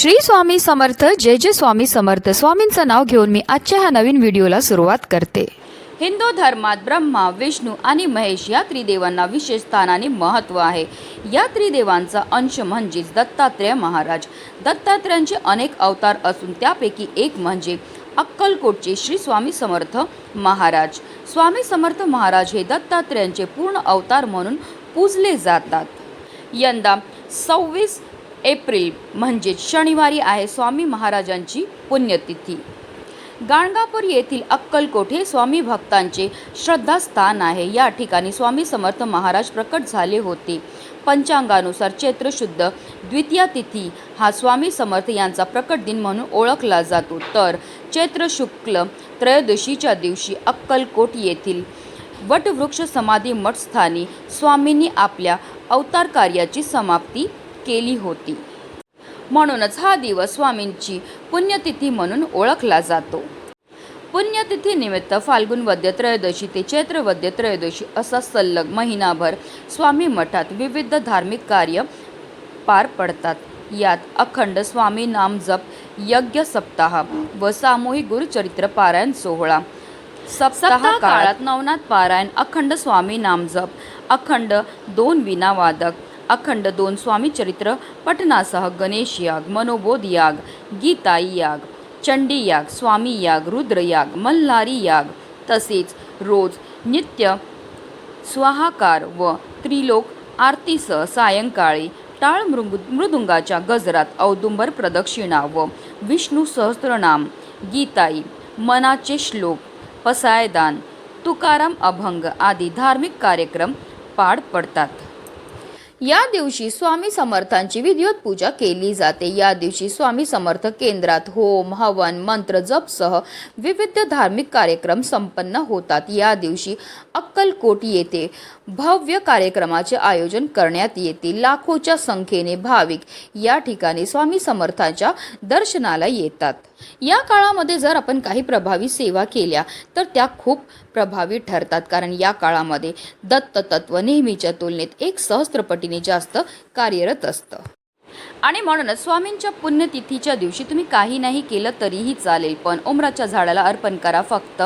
श्री स्वामी समर्थ जय जय स्वामी समर्थ. स्वामींचं नाव घेऊन मी आजच्या ह्या नवीन व्हिडिओला सुरुवात करते. हिंदू धर्मात ब्रह्मा विष्णू आणि महेश या त्रिदेवांना विशेष स्थान आणि महत्त्व आहे. या त्रिदेवांचा अंश म्हणजेच दत्तात्रेय महाराज. दत्तात्रेयांचे अनेक अवतार असून त्यापैकी एक म्हणजे अक्कलकोटचे श्री स्वामी समर्थ महाराज. स्वामी समर्थ महाराज हे दत्तात्रेयांचे पूर्ण अवतार म्हणून पूजले जातात. यंदा सव्वीस एप्रिल म्हणजेच शनिवारी आहे स्वामी महाराजांची पुण्यतिथी. गाणगापूर येथील अक्कलकोट हे स्वामी भक्तांचे श्रद्धास्थान आहे. या ठिकाणी स्वामी समर्थ महाराज प्रकट झाले होते. पंचांगानुसार चैत्र शुद्ध द्वितीया तिथी हा स्वामी समर्थ यांचा प्रकट दिन म्हणून ओळखला जातो. तर चैत्र शुक्ल त्रयोदशीच्या दिवशी अक्कलकोट येथील वटवृक्ष समाधी मठस्थानी स्वामींनी आपल्या अवतार कार्याची समाप्ती केली होती. म्हणूनच हा दिवस स्वामींची पुण्यतिथी म्हणून ओळखला जातो. पुण्यतिथी निमित्त फाल्गुन वद्य त्रयोदशी ते चैत्र वद्य त्रयोदशी असा सल्लग महिनाभर स्वामी मठात विविध धार्मिक कार्य पार पडतात. यात अखंड स्वामी नाम जप यज्ञ सप्ताह व सामूहिक गुरुचरित्र पारायण सोहळा. सप्ताह काळात नवनाथ पारायण अखंड स्वामी नामजप अखंड दोन विना वादक अखंड दोन स्वामीचरित्र पठणासह गणेश याग मनोबोध याग गीताई याग चंडी याग स्वामी याग रुद्र याग मल्हारी याग तसेच रोज नित्य स्वाहाकार व त्रिलोक आरतीसह सायंकाळी टाळ मृंग मृदुंगाच्या गजरात औदुंबर प्रदक्षिणा व विष्णू सहस्त्रनाम गीताई मनाचे श्लोक पसायदान तुकाराम अभंग आदी धार्मिक कार्यक्रम पार पडतात. या दिवशी स्वामी समर्थांची विधिवत पूजा केली जाते. या दिवशी स्वामी समर्थ केंद्रात होम हवन मंत्र जपसह विविध धार्मिक कार्यक्रम संपन्न होतात. या दिवशी अक्कलकोट येथे भव्य कार्यक्रमाचे आयोजन करण्यात येते. लाखोच्या संख्येने भाविक या ठिकाणी स्वामी समर्थांच्या दर्शनाला येतात. या काळामध्ये जर आपण काही प्रभावी सेवा केल्या तर त्या खूप प्रभावी ठरतात. कारण या काळामध्ये दत्ततत्व नेहमीच्या तुलनेत एक सहस्त्रपटीने जास्त कार्यरत असतं. आणि म्हणूनच स्वामींच्या पुण्यतिथीच्या दिवशी तुम्ही काही नाही केलं तरीही चालेल पण उमराच्या झाडाला अर्पण करा फक्त.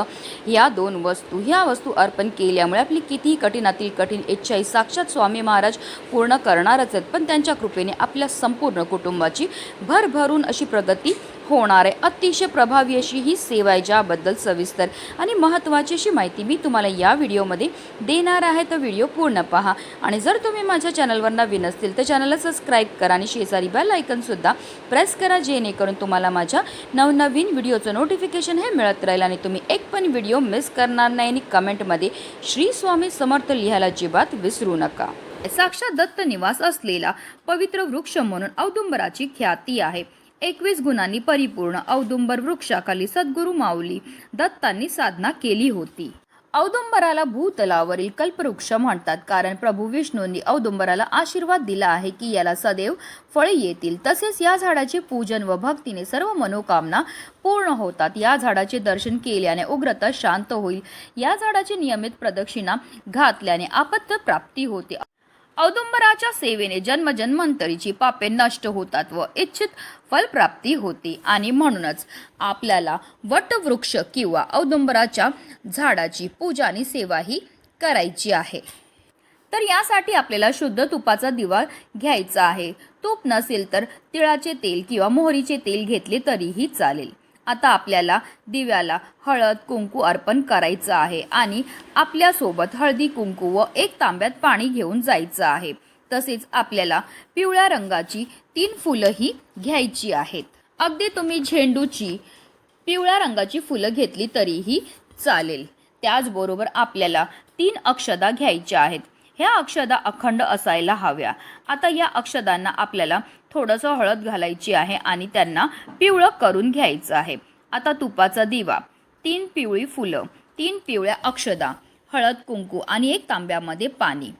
ह्या दोन वस्तू ह्या वस्तू अर्पण केल्यामुळे आपली कितीही कठीणातील कठीण इच्छाही साक्षात स्वामी महाराज पूर्ण करणारच आहेत. पण त्यांच्या कृपेने आपल्या संपूर्ण कुटुंबाची भरभरून अशी प्रगती होणार आहे. अतिशय प्रभावी अशी ही सेवा आहे ज्याबद्दल सविस्तर आणि महत्त्वाची अशी माहिती मी तुम्हाला या व्हिडिओमध्ये देणार आहे. तर व्हिडिओ पूर्ण पहा. आणि जर तुम्ही माझ्या चॅनलवर नवीन असतील तर चॅनलला सबस्क्राईब करा आणि शेजारी बेल आयकनसुद्धा प्रेस करा जेणेकरून तुम्हाला माझ्या नवनवीन व्हिडिओचं नोटिफिकेशन हे मिळत राहील आणि तुम्ही एक पण व्हिडिओ मिस करणार नाही आणि कमेंटमध्ये श्री स्वामी समर्थ लिहायला अजिबात विसरू नका. साक्षात दत्त निवास असलेला पवित्र वृक्ष म्हणून औदुंबराची ख्याती आहे. एकवीस गुणांनी परिपूर्ण औदुंबर वृक्षाखाली सद्गुरू माऊली दत्तांनी साधना केली होती. औदुंबराला भूतलावरील कल्पवृक्ष म्हणतात. कारण प्रभू विष्णूंनी औदुंबराला आशीर्वाद दिला आहे की याला सदैव फळे येतील. तसेच या झाडाचे पूजन व भक्तीने सर्व मनोकामना पूर्ण होतात. या झाडाचे दर्शन केल्याने उग्रता शांत होईल. या झाडाची नियमित प्रदक्षिणा घातल्याने आपत्त प्राप्ती होते. औदुंबराच्या सेवेने जन्मजन्मांतरीची पापे नष्ट होतात व इच्छित फलप्राप्ती होते. आणि म्हणूनच आपल्याला वटवृक्ष किंवा औदुंबराच्या झाडाची पूजा आणि सेवाही करायची आहे. तर यासाठी आपल्याला शुद्ध तुपाचा दिवा घ्यायचा आहे. तूप नसेल तर तिळाचे तेल किंवा मोहरीचे तेल घेतले तरीही चालेल. आता आपल्याला दिव्याला हळद कुंकू अर्पण करायचं आहे आणि आपल्यासोबत हळदी कुंकू व एक तांब्यात पाणी घेऊन जायचं आहे. तसेच आपल्याला पिवळ्या रंगाची तीन फुलंही घ्यायची आहेत. अगदी तुम्ही झेंडूची पिवळ्या रंगाची फुलं घेतली तरीही चालेल. त्याचबरोबर आपल्याला तीन अक्षदा घ्यायच्या आहेत. ह्या अक्षदा अखंड असायला हव्या. आता या अक्षदांना आपल्याला थोडंसं हळद घालायची आहे आणि त्यांना पिवळं करून घ्यायचं आहे. आता तुपाचा दिवा तीन पिवळी फुलं तीन पिवळ्या अक्षदा हळद कुंकू आणि एक तांब्यामध्ये पाणी.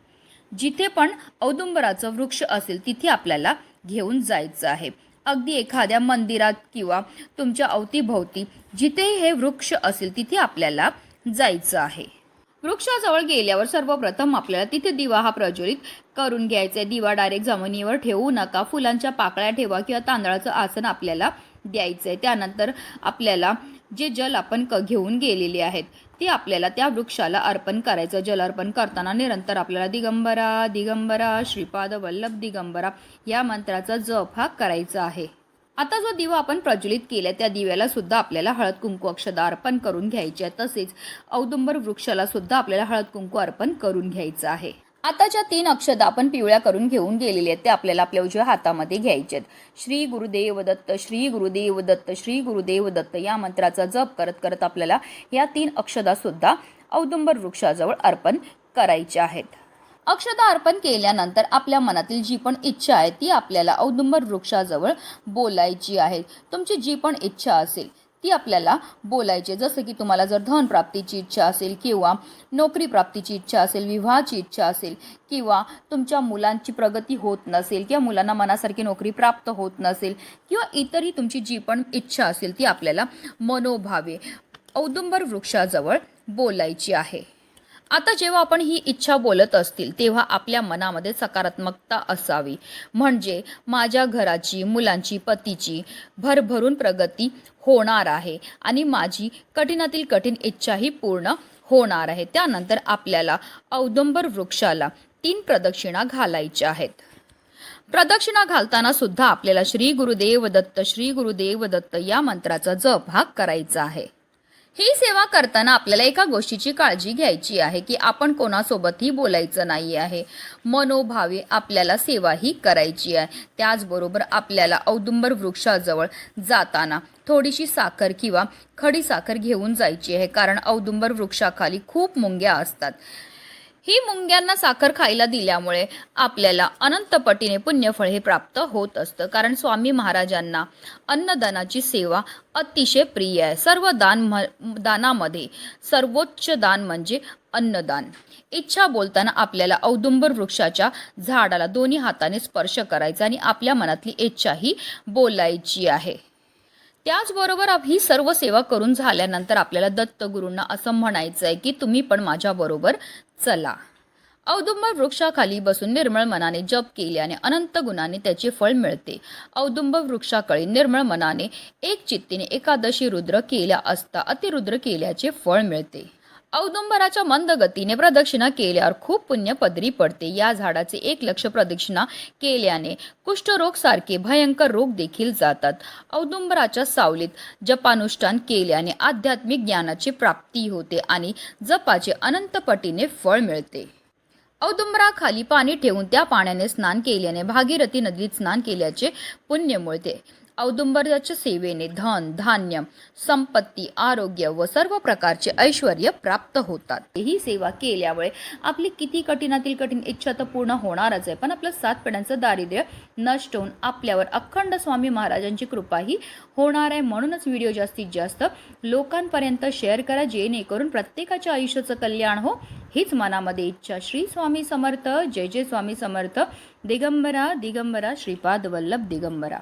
जिथे पण औदुंबराचं वृक्ष असेल तिथे आपल्याला घेऊन जायचं आहे. अगदी एखाद्या मंदिरात किंवा तुमच्या अवतीभोवती जिथे हे वृक्ष असेल तिथे आपल्याला जायचं आहे. वृक्षाजवळ गेल्यावर सर्वप्रथम आपल्याला तिथे दिवा हा प्रज्वलित करून घ्यायचा आहे. दिवा डायरेक्ट जमिनीवर ठेवू नका. फुलांच्या पाकळ्या ठेवा किंवा तांदळाचं आसन आपल्याला द्यायचं आहे. त्यानंतर आपल्याला जे जल आपण क घेऊन गेलेले आहेत ते आपल्याला त्या वृक्षाला अर्पण करायचं. जल अर्पण करताना निरंतर आपल्याला दिगंबरा दिगंबरा श्रीपाद वल्लभ दिगंबरा या मंत्राचा जप हा करायचा आहे. आता जो दिवा आपण प्रज्वलित केला त्या दिव्याला सुद्धा आपल्याला हळद कुंकू अक्षदा अर्पण करून घ्यायचे आहे. तसेच औदुंबर वृक्षाला सुद्धा आपल्याला हळद कुंकू अर्पण करून घ्यायचं आहे. आता ज्या तीन अक्षदा आपण पिवळ्या करून घेऊन गेलेले आहेत. ते आपल्याला आपल्या उजव्या हातामध्ये घ्यायचे आहेत. श्री गुरुदेव दत्त श्री गुरुदेव दत्त श्री गुरुदेव दत्त या मंत्राचा जप करत करत आपल्याला या तीन अक्षदासुद्धा औदुंबर वृक्षाजवळ अर्पण करायच्या आहेत. अक्षता अर्पण केल्यानंतर आपल्या मनातील जी पण इच्छा आहे ती आपल्याला औदुंबर वृक्षाजवळ बोलायची आहे. तुमची जी पण इच्छा असेल ती आपल्याला बोलायची जसं की तुम्हाला जर धन प्राप्तीची इच्छा असेल किंवा नोकरी प्राप्तीची इच्छा असेल विवाहाची इच्छा असेल किंवा तुमच्या मुलांची प्रगती होत नसेल किंवा मुलांना मनासारखी नोकरी प्राप्त होत नसेल किंवा इतरही तुमची जी पण इच्छा असेल ती आपल्याला मनोभावे औदुंबर वृक्षाजवळ बोलायची आहे. आता जेव्हा आपण ही इच्छा बोलत असतील तेव्हा आपल्या मनामध्ये सकारात्मकता असावी. म्हणजे माझ्या घराची मुलांची पतीची भरभरून प्रगती होणार आहे आणि माझी कठीणातील कठीण इच्छाही पूर्ण होणार आहे. त्यानंतर आपल्याला औदंबर वृक्षाला तीन प्रदक्षिणा घालायच्या आहेत. प्रदक्षिणा घालताना सुद्धा आपल्याला श्री गुरुदेव दत्त श्री गुरुदेव दत्त या मंत्राचा जप हा करायचा आहे. ही सेवा करताना आपल्याला एका गोष्टीची काळजी घ्यायची आहे की आपण कोणासोबतही बोलायचं नाही आहे. मनोभावे आपल्याला सेवा ही करायची आहे. त्याचबरोबर आपल्याला औदुंबर वृक्षाजवळ जाताना थोडीशी साखर किंवा खडी साखर घेऊन जायची आहे. कारण औदुंबर वृक्षाखाली खूप मुंग्या असतात. ही मुंग्यांना साखर खायला दिल्यामुळे आपल्याला अनंत पटीने पुण्यफळ हे प्राप्त होत असतं. कारण स्वामी महाराजांना अन्नदानाची सेवा अतिशय प्रिय आहे. सर्व दान म- दानामध्ये सर्वोच्च दान म्हणजे अन्नदान. इच्छा बोलताना आपल्याला औदुंबर वृक्षाच्या झाडाला दोन्ही हाताने स्पर्श करायचा आणि आपल्या मनातली इच्छा ही बोलायची आहे. त्याचबरोबर ही सर्व सेवा करून झाल्यानंतर आपल्याला दत्तगुरूंना असं म्हणायचं आहे की तुम्ही पण माझ्याबरोबर चला. औदुंबर वृक्षाखाली बसून निर्मळ मनाने जप केल्याने अनंत गुणाने त्याचे फळ मिळते. औदुंब वृक्षाकडे निर्मळ मनाने एक चित्तीने एकादशी रुद्र केल्या असता अतिरुद्र केल्याचे फळ मिळते. औदुंबराच्या मंद गतीने प्रदक्षिणा केल्यावर खूप पुण्य पदरी पडते. या झाडाचे एक लक्ष प्रदक्षिणा केल्याने कुष्ठरोग सारखे भयंकर रोग देखील जातात. औदुंबराच्या सावलीत जपानुष्ठान केल्याने आध्यात्मिक ज्ञानाची प्राप्ती होते आणि जपाचे अनंतपटीने फळ मिळते. औदुंबराखाली पाणी ठेवून त्या पाण्याने स्नान केल्याने भागीरथी नदीत स्नान केल्याचे पुण्य मिळते. औदुंबराच्या सेवेने धन धान्य संपत्ती आरोग्य व सर्व प्रकारचे ऐश्वर प्राप्त होतात. ही सेवा केल्यामुळे आपली किती कठीणातील कठीण इच्छा तर पूर्ण होणारच आहे. पण आपलं सात पिढ्यांचं दारिद्र्य नष्ट होऊन आपल्यावर अखंड स्वामी महाराजांची कृपाही होणार आहे. म्हणूनच व्हिडिओ जास्तीत जास्त लोकांपर्यंत शेअर करा जेणेकरून प्रत्येकाच्या आयुष्याचं कल्याण हो. हीच मनामध्ये इच्छा. श्री स्वामी समर्थ. जय जय स्वामी समर्थ. दिगंबरा दिगंबरा. श्रीपाद वल्लभ दिगंबरा.